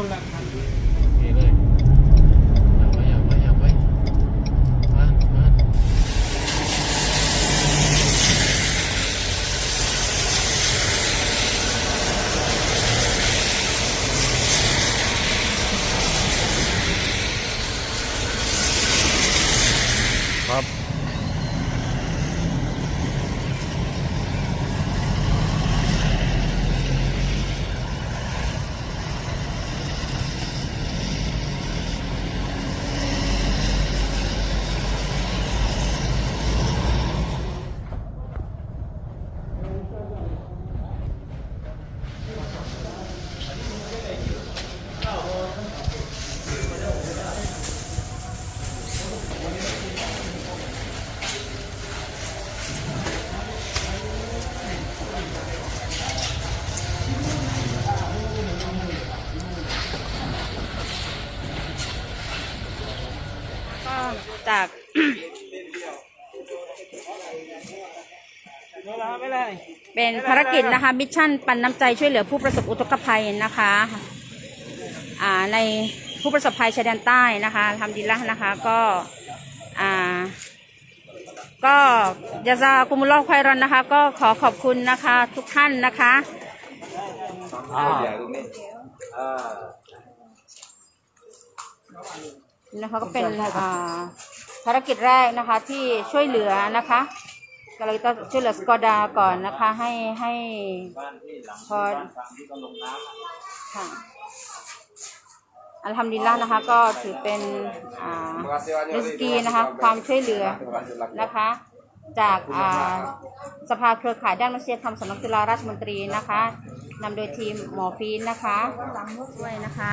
คนละคัน โอเคเลยอยากไว้อยากไว้อยากไว้มามา ครับ ก็ จากไม่เลยเป็นภารกิจนะคะมิชชั่นปันน้ำใจช่วยเหลือผู้ประสบอุทกภัยนะคะอ่าในผู้ประสบภัยชายแดนใต้นะคะทำดีละนะคะก็อ่าก็ยาซาคุมุลลอฮ์ไครอนนะคะ ก็ขอขอบคุณนะคะทุกท่านนะคะ นะคะก็เป็นอ่าภารกิจแรกนะคะที่ช่วยเหลือนะคะก็เลยต้องช่วยเหลือสกอดาก่อนนะคะ ให้ให้พอค่ะอัลฮัมดุลิลละนะคะก็ถือเป็นอ่าริสกีนะคะ ความช่วยเหลือนะคะจากอ่าสภาเครือข่ายด้านมนุษยธรรมสำนักจุฬาราชมนตรีนะคะนำโดยทีมหมอฟีนนะคะด้วยนะคะ